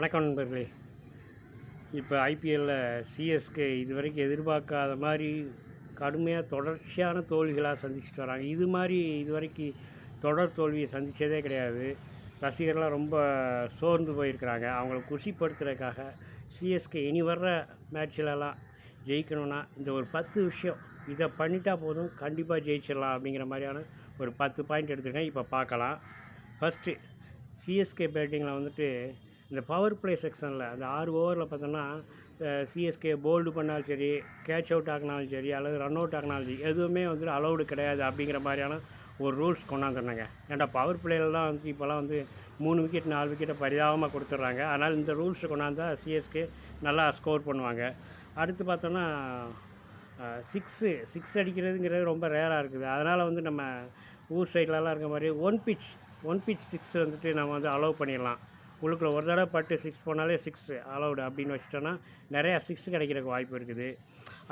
வணக்கம் நண்பர்களே. இப்போ ஐபிஎல்லில் சிஎஸ்கே இது வரைக்கும் எதிர்பார்க்காத மாதிரி கடுமையாக தொடர்ச்சியான தோல்விகளாக சந்திச்சுட்டு வராங்க. இது மாதிரி இது வரைக்கும் தொடர் தோல்வியை சந்தித்ததே கிடையாது. ரசிகர்லாம் ரொம்ப சோர்ந்து போயிருக்கிறாங்க. அவங்கள குஷிப்படுத்துறதுக்காக சிஎஸ்கே இனி வர்ற மேட்ச்லலாம் ஜெயிக்கணும்னா இந்த ஒரு பத்து விஷயம் இதை பண்ணிட்டா போதும் கண்டிப்பாக ஜெயிச்சிடலாம் அப்படிங்கிற மாதிரியான ஒரு பத்து பாயிண்ட் எடுத்துருக்கேன். இப்போ பார்க்கலாம். ஃபஸ்ட்டு சிஎஸ்கே பேட்டிங்கில் வந்துட்டு இந்த பவர் ப்ளே செக்ஷனில் அந்த ஆறு ஓவரில் பார்த்தோன்னா சிஎஸ்கே போல்டு பண்ணாலும் சரி கேட்ச் அவுட் ஆகினாலும் சரி அல்லது ரன் அவுட் ஆகினாலும் சரி எதுவுமே வந்துட்டு அலௌடு கிடையாது அப்படிங்கிற மாதிரியான ஒரு ரூல்ஸ் கொண்டாந்துருந்தாங்க. ஏன்டா பவர் பிளேயில் தான் வந்து இப்போலாம் வந்து மூணு விக்கெட் நாலு விக்கெட்டை பரிதாபமாக கொடுத்துட்றாங்க. அதனால் இந்த ரூல்ஸை கொண்டாந்தா சிஎஸ்கே நல்லா ஸ்கோர் பண்ணுவாங்க. அடுத்து பார்த்தோன்னா சிக்ஸு சிக்ஸ் அடிக்கிறதுங்கிறது ரொம்ப ரேராக இருக்குது. அதனால் வந்து நம்ம ஊர் சைட்லலாம் இருக்க மாதிரி one pitch one pitch six வந்துட்டு நம்ம வந்து அலோவ் பண்ணிடலாம். உள்ளுக்குள்ள ஒரு தடவை பட்டு சிக்ஸ் போனாலே சிக்ஸ் அலௌடு அப்படின்னு வச்சுட்டோன்னா நிறையா சிக்ஸ் கிடைக்கிறதுக்கு வாய்ப்பு இருக்குது.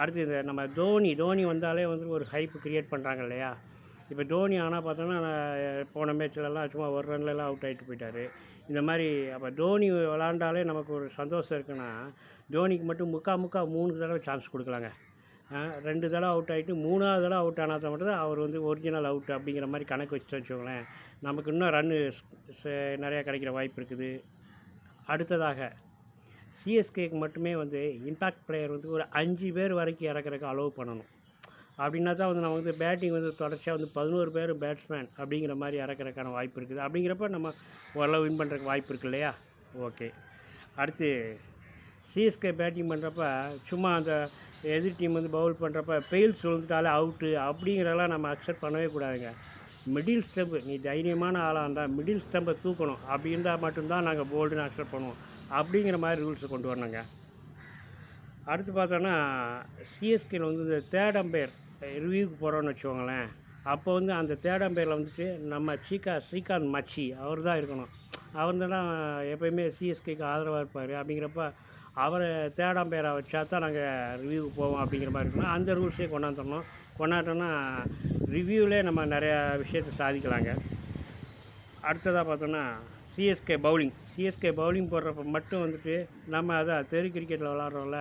அடுத்து இந்த நம்ம தோனி தோனி வந்தாலே வந்து ஒரு ஹைப் க்ரியேட் பண்ணுறாங்க இல்லையா? இப்போ தோனி ஆனால் பார்த்தோன்னா போன மேட்ச்லலாம் சும்மா ஒரு ரன்லலாம் அவுட் ஆகிட்டு போயிட்டார். இந்த மாதிரி அப்போ தோனி விளாண்டாலே நமக்கு ஒரு சந்தோஷம் இருக்குன்னா தோனிக்கு மட்டும் முக்கா முக்கா மூணு தடவை சான்ஸ் கொடுக்கலாங்க. ரெண்டு தடவை அவுட் ஆகிட்டு மூணாவது தடவை அவுட் ஆனால் தான் மட்டும் தான் அவர் வந்து ஒரிஜினல் அவுட் அப்படிங்கிற மாதிரி கணக்கு வச்சுட்டு வச்சுக்கோங்களேன். நமக்கு இன்னும் ரன்னு நிறையா கிடைக்கிற வாய்ப்பு இருக்குது. அடுத்ததாக சிஎஸ்கேக்கு மட்டுமே வந்து இம்பேக்ட் பிளேயர் வந்து ஒரு அஞ்சு பேர் வரைக்கும் இறக்குறதுக்கு அலோவ் பண்ணணும். அப்படின்னா தான் வந்து நம்ம வந்து பேட்டிங் வந்து தொடர்ச்சியாக வந்து பதினோரு பேர் பேட்ஸ்மேன் அப்படிங்கிற மாதிரி இறக்குறதுக்கான வாய்ப்பு இருக்குது. அப்படிங்கிறப்ப நம்ம ஓரளவு வின் பண்ணுறதுக்கு வாய்ப்பு இருக்கு இல்லையா? ஓகே அடுத்து சிஎஸ்கே பேட்டிங் பண்ணுறப்ப சும்மா அந்த எதிர் டீம் வந்து பவுல் பண்ணுறப்ப பெயில்ஸ் விழுந்துட்டாலே அவுட்டு அப்படிங்கிறதெல்லாம் நம்ம அக்செப்ட் பண்ணவே கூடாதுங்க. மிடில் ஸ்டெம்பு நீ தைரியமான ஆளாக இருந்தால் மிடில் ஸ்டெம்பை தூக்கணும். அப்படி இருந்தால் மட்டும்தான் நாங்கள் போல்டுன்னு அக்செப்ட் பண்ணுவோம். அப்படிங்கிற மாதிரி ரூல்ஸை கொண்டு வரணுங்க. அடுத்து பார்த்தோன்னா சிஎஸ்கேல வந்து இந்த தேர்ட் அம்பையர் ரிவ்யூக்கு போகிறோன்னு வச்சுக்கோங்களேன். அப்போ வந்து அந்த தேர்ட் அம்பையரில் வந்துட்டு நம்ம சீகா ஸ்ரீகாந்த் மச்சி அவர் தான் இருக்கணும் அவர் தான் எப்போயுமே சிஎஸ்கேக்கு ஆதரவாக இருப்பார். அப்படிங்கிறப்ப அவரை தேர்ட் பேரை வச்சா தான் நாங்கள் ரிவ்யூவுக்கு போவோம் அப்படிங்கிற மாதிரி இருக்கணும். அந்த ரூல்ஸே கொண்டாந்துடணும். கொண்டாட்டோன்னா ரிவ்யூவிலே நம்ம நிறையா விஷயத்தை சாதிக்கலாங்க. அடுத்ததாக பார்த்தோன்னா சிஎஸ்கே பவுலிங் சிஎஸ்கே பவுலிங் போடுறப்ப மட்டும் வந்துட்டு நம்ம அதை தெரு கிரிக்கெட்டில் விளாட்றோம்ல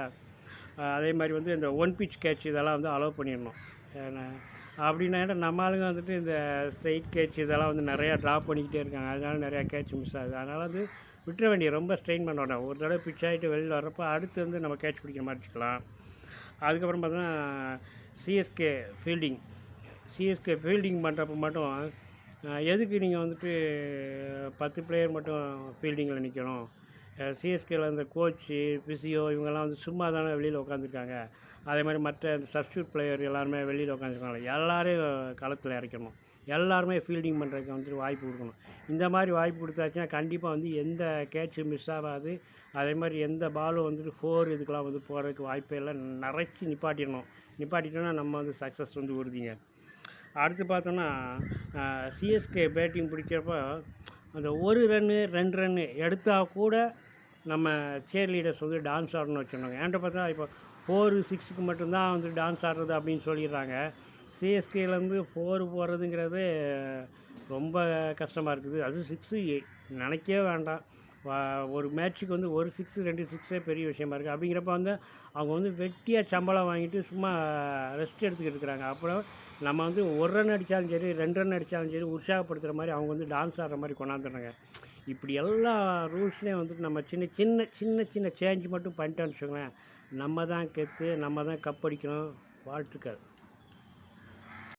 அதே மாதிரி வந்து இந்த ஒன் பிச் கேட்ச் இதெல்லாம் வந்து அலோவ் பண்ணிடணும். ஏன்னா அப்படின்னா நம்ம ஆளுங்க வந்துட்டு இந்த ஸ்ட்ரைட் கேட்ச் இதெல்லாம் வந்து நிறையா ட்ராப் பண்ணிக்கிட்டே இருக்காங்க. அதனால நிறையா கேட்ச் மிஸ் ஆகுது. அதனால் வந்து விட்டுற வேண்டிய ரொம்ப ஸ்ட்ரெயின் பண்ண வேண்டாம் ஒரு தடவை பிச் ஆகிட்டு வெளியில் வரப்போ அடுத்து வந்து நம்ம கேட்ச் பிடிக்க மாட்டிக்கலாம் அதுக்கப்புறம் பார்த்தோன்னா சிஎஸ்கே ஃபீல்டிங் சிஎஸ்கே ஃபீல்டிங் பண்ணுறப்ப மட்டும் எதுக்கு நீங்கள் வந்துட்டு பத்து பிளேயர் மட்டும் ஃபீல்டிங்கில் நிற்கணும் சிஎஸ்கேல இந்த கோச்சு பிசியோ இவங்கெல்லாம் வந்து சும்மா தானே வெளியில் உட்காந்துருக்காங்க அதே மாதிரி மற்ற இந்த சப்ஸ்டியூட் பிளேயர் எல்லாருமே வெளியில் உட்காந்துருக்காங்க எல்லோரையும் களத்தில் இறக்கணும். எல்லாருமே ஃபீல்டிங் பண்ணுறதுக்கு வந்துட்டு வாய்ப்பு கொடுக்கணும். இந்த மாதிரி வாய்ப்பு கொடுத்தாச்சுன்னா கண்டிப்பாக வந்து எந்த கேட்சும் மிஸ் ஆகாது. அதே மாதிரி எந்த பாலும் வந்துட்டு ஃபோர் இதுக்கெல்லாம் வந்து போகிறதுக்கு வாய்ப்பே இல்லை. நிறைச்சி நிப்பாட்டிடணும். நிப்பாட்டிட்டோன்னா நம்ம வந்து சக்ஸஸ் வந்து உறுதிங்க. அடுத்து பார்த்தோன்னா சிஎஸ்கே பேட்டிங் பிடிச்சப்போ அந்த ஒரு ரன்னு ரெண்டு ரன்னு எடுத்தால் கூட நம்ம சேர் லீடர்ஸ் வந்து டான்ஸ் ஆடணும்னு வச்சுருந்தாங்க ஏன்ட்ட பார்த்தா இப்போ ஃபோரு சிக்ஸுக்கு மட்டும்தான் வந்து டான்ஸ் ஆடுறது அப்படின்னு சொல்லிடுறாங்க. சிஎஸ்கேலேருந்து ஃபோர் போகிறதுங்கிறது ரொம்ப கஷ்டமாக இருக்குது. அது சிக்ஸு நினைக்கவே வேண்டாம். ஒரு மேட்ச்சுக்கு வந்து ஒரு சிக்ஸு ரெண்டு சிக்ஸே பெரிய விஷயமா இருக்குது அப்படிங்கிறப்ப வந்து அவங்க வந்து வெட்டியாக சம்பளம் வாங்கிட்டு சும்மா ரெஸ்ட் எடுத்துக்கிட்டு இருக்கிறாங்க. அப்புறம் நம்ம வந்து ஒரு ரன் அடித்தாலும் சரி ரெண்டு ரன் அடித்தாலும் சரி உற்சாகப்படுத்துகிற மாதிரி அவங்க வந்து டான்ஸ் ஆடுற மாதிரி கொண்டாந்துடுறாங்க. இப்படி எல்லா ரூல்ஸ்லேயும் வந்துட்டு நம்ம சின்ன சின்ன சின்ன சின்ன சேஞ்ச் மட்டும் பண்ணிட்டோன்னு வச்சுக்கோங்களேன் நம்ம தான் கெத்து நம்ம தான் கப் அடிக்கணும் வாழ்த்துக்கள்.